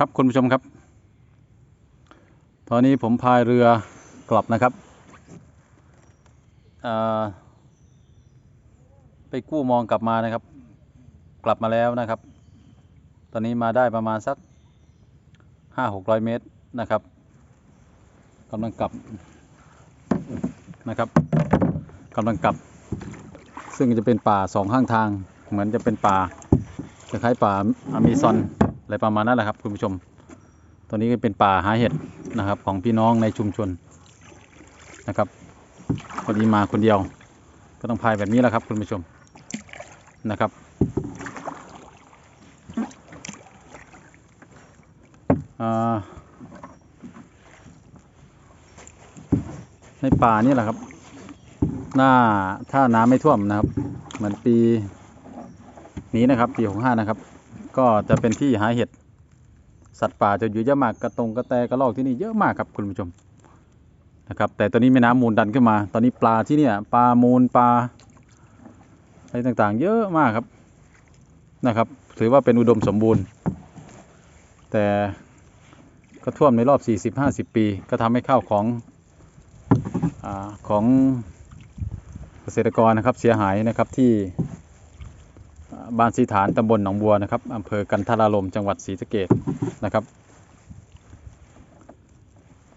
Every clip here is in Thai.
ครับคุณผู้ชมครับ ตอนนี้ผมพายเรือกลับนะครับ ไปกู้มองกลับมานะครับ กลับมาแล้วนะครับ ตอนนี้มาได้ประมาณสักห้าหกร้อยเมตรนะครับกำลังกลับนะครับกำลังกลับ ซึ่งจะเป็นป่าสองข้างทาง เหมือนจะเป็นป่าคล้ายป่าอเมซอน อะไรประมาณนั้นแหละครับคุณผู้ชม ตอนนี้ก็เป็นป่าหาเห็ดนะครับของพี่น้องในชุมชนนะครับพอดีมาคนเดียว ก็ต้องพายแบบนี้แหละครับคุณผู้ชมนะครับ ในป่านี่แหละครับ หน้าถ้าน้ำไม่ท่วมนะครับ เหมือนปีนี้นะครับ ปีหกห้านะครับ ก็จะเป็นที่หาเห็ด สัตว์ป่าจะอยู่เยอะมากกระตงกระแตกระรอกที่นี่เยอะมากครับคุณผู้ชมนะครับ แต่ตอนนี้แม่น้ำมูลดันขึ้นมา ตอนนี้ปลาที่เนี่ยปลามูลปลาอะไรต่างๆ เยอะมากครับนะครับ ถือว่าเป็นอุดมสมบูรณ์ แต่ก็ท่วมในรอบ 40-50 ปี ก็ทำให้ข้าวของอาของเกษตรกรนะครับเสียหายนะครับที่ บ้านสีฐานตำบลหนองบัวนะครับอำเภอกันทรารมจังหวัดศรีสะเกษนะครับ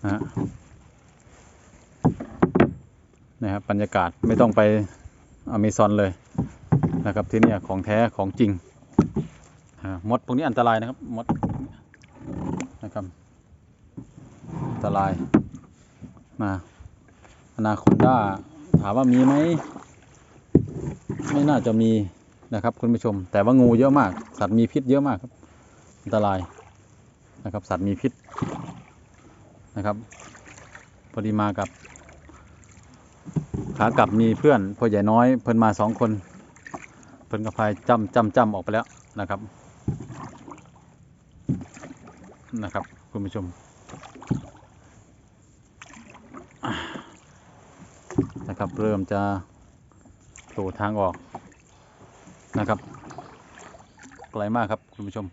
นะฮะนะครับบรรยากาศไม่ต้องไปอเมซอนเลยนะครับที่นี่ของแท้ของจริงมดพวกนี้อันตรายนะครับมดนะครับอันตรายมาอนาคอนด้าถามว่ามีไหมไม่น่าจะมี นะครับ คุณผู้ชม แต่ว่างูเยอะมาก สัตว์มีพิษเยอะมากครับอันตรายนะครับ สัตว์มีพิษนะครับพอดีมากับขากลับมีเพื่อนพ่อใหญ่น้อยเพิ่นมาสองคน เพิ่นกับพายจำจำจำออกไปแล้วนะครับนะครับ คุณผู้ชมนะครับเริ่มจะโผล่ทางออก นะครับไกลมากครับคุณผู้ชม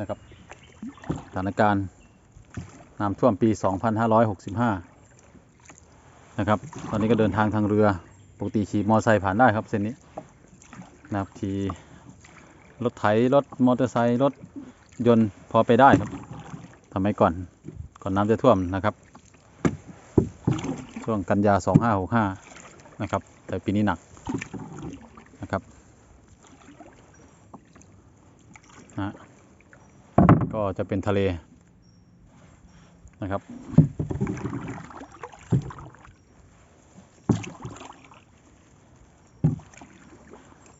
นะครับสถานการณ์น้ำท่วมปี 2565 นะครับ ตอนนี้ก็เดินทางทางเรือปกติขี่มอไซค์ผ่านได้ครับเส้นนี้นะครับขี่รถไถรถมอเตอร์ไซค์รถยนต์พอไปได้ครับทำไมก่อนก่อนน้ำจะท่วมนะครับ ช่วงกันยา 2565 นะครับ แต่ปีนี้หนักนะครับ นะก็จะเป็นทะเลนะครับ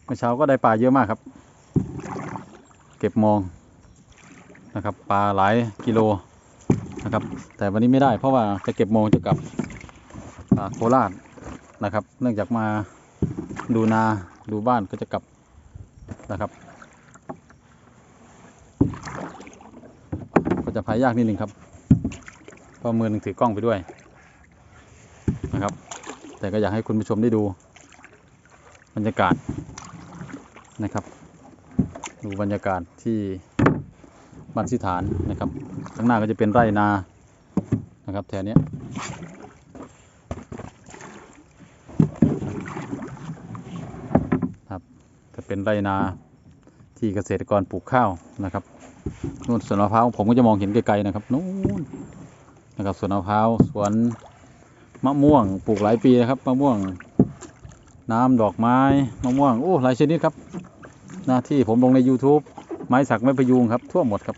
เมื่อเช้าก็ได้ปลาเยอะมากครับ เก็บมองนะครับปลาหลายกิโลนะครับ แต่วันนี้ไม่ได้เพราะว่าจะเก็บมองจะกลับโคราชนะครับ เนื่องจากมาดูนาดูบ้านก็จะกลับนะครับ ก็จะ พายยากนิดหนึ่งครับเพราะมือนึงถือกล้องไปด้วยนะครับ แต่ก็อยากให้คุณผู้ชมได้ดูบรรยากาศนะครับ ดูบรรยากาศที่บ้านสิฐานนะครับข้างหน้าก็จะเป็นไร่นานะครับแถวนี้ครับจะเป็นไร่นาที่เกษตรกรปลูกข้าวนะครับ นู่นสวนมะพร้าวผมก็จะมองเห็นไกลๆนะครับนู่นนะครับสวนมะพร้าวสวนมะม่วงปลูกหลายปีนะครับมะม่วงน้ำดอกไม้มะม่วงโอ้หลายชนิดครับ หน้าที่ผมลงใน YouTube ไม้สักไม้พยุงครับ ทั่วหมดครับ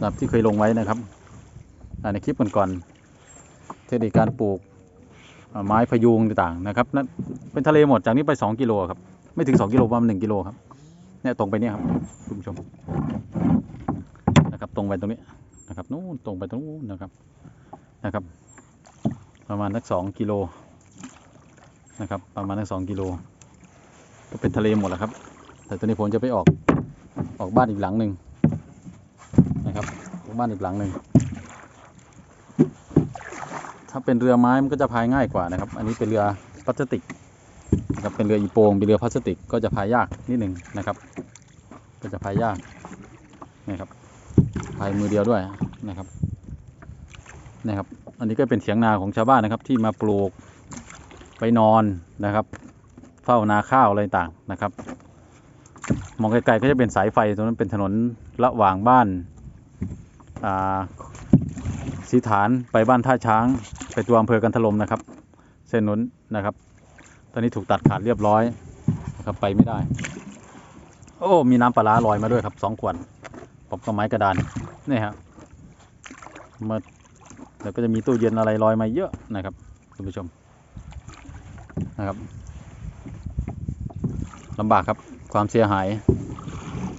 แบบที่เคยลงไว้นะครับในคลิปก่อนๆเทคนิคการปลูกไม้พยุงต่างๆนะครับนั่นเป็นทะเลหมดจากนี้ไป 2 กิโลครับ ไม่ถึง 2 กิโลประมาณ1กิโลครับเนี่ยตรงไปเนี่ยครับคุณผู้ชม ตรงไปตรงนี้นะครับนู้นตรงไปตรงนู้นนะครับนะครับ ประมาณสักสองกิโลนะครับ ประมาณสักสองกิโลก็เป็นทะเลหมดแล้วครับ แต่ตอนนี้ผมจะไปออกออกบ้านอีกหลังหนึ่งนะครับออกบ้านอีกหลังหนึ่งถ้าเป็นเรือไม้มันก็จะพายง่ายกว่านะครับ อันนี้เป็นเรือพลาสติกนะครับเป็นเรืออีโปงเป็นเรือพลาสติกก็จะพายยากนิดหนึ่งนะครับ ก็จะพายยากนะครับ พายมือเดียวด้วยนะครับนะครับ อันนี้ก็เป็นเถียงนาของชาวบ้านนะครับ ที่มาปลูกไปนอนนะครับ เฝ้านาข้าวอะไรต่างนะครับ มองไกลๆก็จะเป็นสายไฟตรงนั้นเป็นถนนระหว่างบ้านอ่าสีฐานไปบ้านท่าช้าง ไปตัวอำเภอกันทลมนะครับ เส้นนู้นนะครับ ตอนนี้ถูกตัดขาดเรียบร้อยนะครับไปไม่ได้ โอ้ มีน้ำปลาร้าลอยมาด้วยครับสองขวด ผมก็ไม้กระดานนี่ครับมาเดี๋ยวก็จะมีตู้เย็นอะไรลอยมาเยอะนะครับคุณผู้ชมนะครับลำบากครับความเสียหาย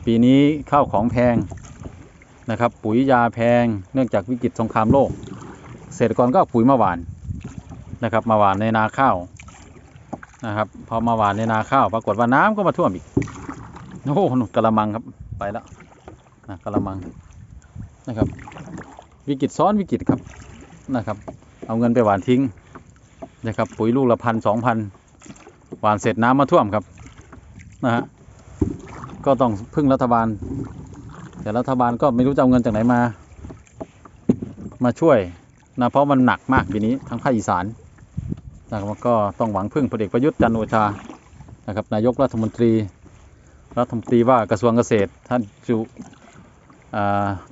ปีนี้ข้าวของแพงนะครับ ปุ๋ยยาแพงเนื่องจากวิกฤตสงครามโลก เกษตรกรก็เอาปุ๋ยมาหวานนะครับมาหวานในนาข้าวนะครับพอมาหวานในนาข้าว ปรากฏว่าน้ำก็มาท่วมอีกโอ้โหกระมังครับไปแล้ว นะกระมังนะครับ วิกฤตซ้อนวิกฤตครับนะครับ เอาเงินไปหวานทิ้งนะครับ ปุ๋ยลูกละพันสองพันหวานเสร็จน้ำมาท่วมครับนะฮะก็ต้องพึ่งรัฐบาล แต่รัฐบาลก็ไม่รู้จะเอาเงินจากไหนมา มาช่วยนะเพราะมันหนักมากปีนี้ทั้งภาคอีสานนะครับก็ต้องหวังพึ่งพลเอกประยุทธ์จันโอชานะครับนายกรัฐมนตรีรัฐมนตรีว่า กระทรวงเกษตรท่านจุ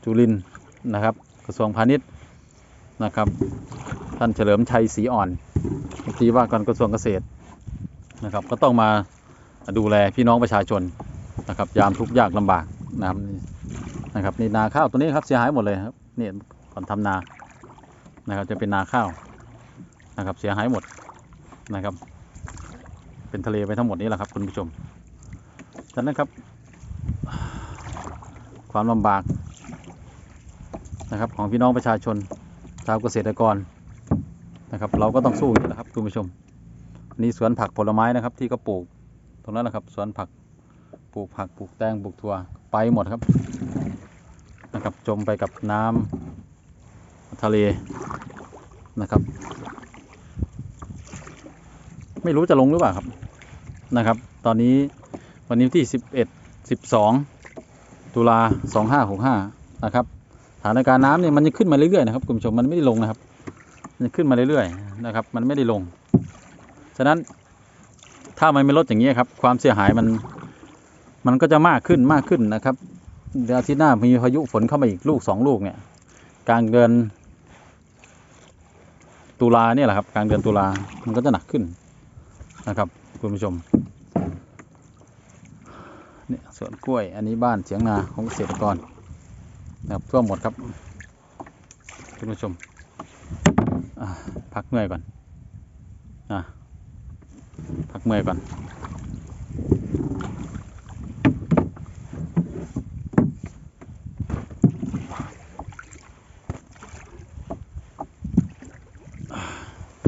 จุลินนะครับ กระทรวงพาณิชย์นะครับ ท่านเฉลิมชัยศรีอ่อนรัฐมนตรีว่าการกระทรวงเกษตรนะครับ ก็ต้องมาดูแลพี่น้องประชาชนนะครับ ยามทุกข์ยากลำบากนะครับนะครับนี่นาข้าวตัวนี้ครับเสียหายหมดเลยครับนี่ก่อนทำนานะครับ จะเป็นนาข้าวนะครับ เสียหายหมดนะครับ เป็นทะเลไปทั้งหมดนี้แหละครับคุณผู้ชมฉะนั้นครับ ความลำบาก นะครับ ของพี่น้องประชาชนชาวเกษตรกรนะครับ เราก็ต้องสู้อยู่นะครับคุณผู้ชมอันนี้สวนผักผลไม้นะครับ ที่ก็ปลูกตรงนั้นนะครับ สวนผักปลูกผักปลูกแตงปลูกถั่วไปหมดครับนะครับจมไปกับน้ำทะเลนะครับ ไม่รู้จะลงหรือเปล่าครับนะครับ ตอนนี้วันนี้ที่ 11 12 ตุลา 2565 นะครับ ถานการณ์น้ำเนี่ยมันจะขึ้นมาเรื่อยๆนะครับคุณผู้ชมมันไม่ได้ลงนะครับ มันจะขึ้นมาเรื่อยๆนะครับ มันไม่ได้ลง ฉะนั้นถ้ามันไม่ลดอย่างนี้ครับ ความเสียหายมันมันก็จะมากขึ้นมากขึ้นนะครับ เดี๋ยวอาทิตย์หน้ามีพายุฝนเข้ามาอีกลูกสองลูกเนี่ยกลางเดือนตุลาเนี่ยแหละครับกลางเดือนตุลามันก็จะหนักขึ้นนะครับ คุณผู้ชมเนี่ยสวนกล้วยอันนี้บ้านเสียงนาของเกษตรกร นะครับท่วหมดครับคุณผู้ชมพักเหนื่อยก่อนอะพักเมื่อยก่อน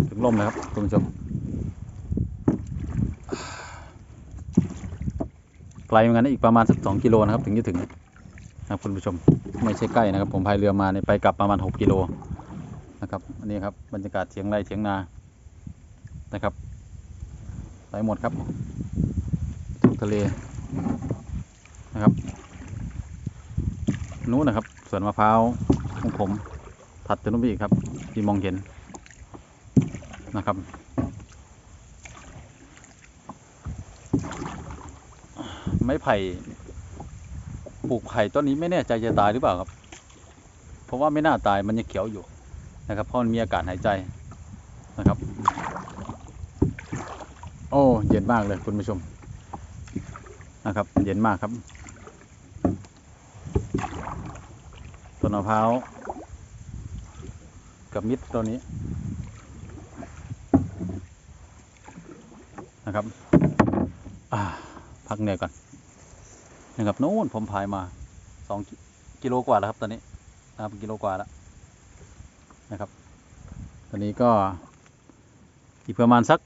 ถึงลมนะครับคุณผู้ชมไกลเหมือนกันนะอีกประมาณสักสองกิโลนะครับถึงจะถึง นะครับคุณผู้ชมไม่ใช่ใกล้นะครับ ผมพายเรือมาเนี่ยไปกลับประมาณหกกิโลนะครับอันนี้ครับบรรยากาศเฉียงไร่เฉียงนานะครับไปหมดครับทุ่งทะเลนะครับนู้นนะครับสวนมะพร้าวของผมถัดจากนู้นไปอีกครับ ที่มองเห็นนะครับไม้ไผ่ ปลูกไผ่ต้นนี้ไม่แน่ใจจะตายหรือเปล่าครับ เพราะว่าไม่น่าตายมันยังเขียวอยู่นะครับเพราะมันมีอากาศหายใจนะครับ โอ้เย็นมากเลยคุณผู้ชมนะครับ เย็นมากครับต้นมะพร้าวกับมิตรตัวนี้นะครับพักเหนื่อยก่อน นะครับโน่นผมพายมาสองกิโลกว่าแล้วครับ ตอนนี้นะครับกิโลกว่าแล้วนะครับ ตอนนี้ก็อีกประมาณสัก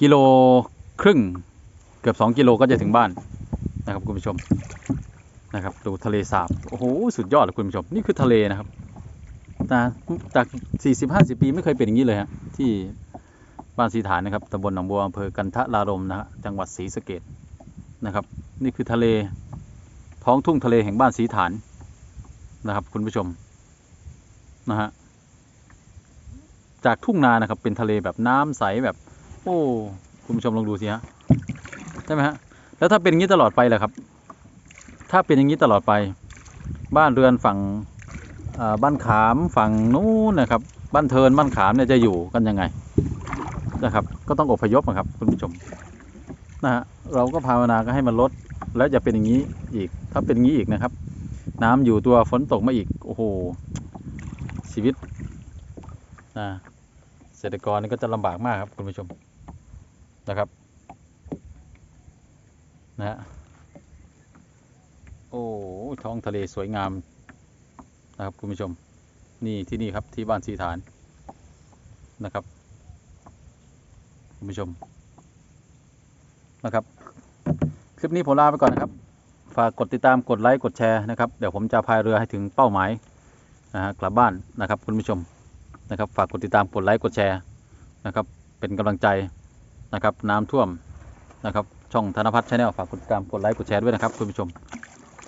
กิโลครึ่งเกือบสองกิโลก็จะถึงบ้านนะครับคุณผู้ชมนะครับ ดูทะเลสาบโอ้โหสุดยอดเลยคุณผู้ชมนี่คือทะเลนะครับนะจากสี่สิบห้าสิบปีไม่เคยเป็นอย่างนี้เลยฮะที่ บ้านสีฐานนะครับตำบลหนองบัวอำเภอกันทะลารมนะฮะจังหวัดศรีสะเกดนะครับ นี่คือทะเลท้องทุ่งทะเลแห่งบ้านสีฐานนะครับ คุณผู้ชมนะฮะจากทุ่งนานะครับ เป็นทะเลแบบน้ำใสแบบ โอ้คุณผู้ชมลองดูสิฮะใช่ไหมฮะแล้วถ้าเป็นอย่างนี้ตลอดไปแหละครับ ถ้าเป็นอย่างนี้ตลอดไป บ้านเรือนฝั่งบ้านขามฝั่งนู้นนะครับ บ้านเทินบ้านขามเนี่ยจะอยู่กันยังไง นะครับ ก็ต้องอพยพนะครับคุณผู้ชมนะฮะเราก็ภาวนาก็ให้มันลด แล้วจะเป็นอย่างนี้อีก ถ้าเป็นอย่างนี้อีกนะครับ น้ำอยู่ตัวฝนตกมาอีกโอ้โหชีวิตนะเกษตรกรนี่ก็จะลำบากมากครับคุณผู้ชมนะครับนะฮะโอ้ท้องทะเลสวยงามนะครับคุณผู้ชม นี่ที่นี่ครับที่บ้านสีฐานนะครับ คุณผู้ชมนะครับ คลิปนี้ผมลาไปก่อนนะครับ ฝากกดติดตามกดไลค์กดแชร์นะครับเดี๋ยวผมจะพายเรือให้ถึงเป้าหมายนะฮะกลับบ้านนะครับคุณผู้ชมนะครับฝากกดติดตามกดไลค์กดแชร์นะครับ เป็นกำลังใจนะครับ น้ำท่วมนะครับ ช่องธนพัฒน์ชาแนลฝากกดติดตามกดไลค์กดแชร์ด้วยนะครับ คุณผู้ชม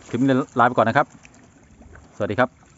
คลิปนี้ลาไปก่อนนะครับ สวัสดีครับ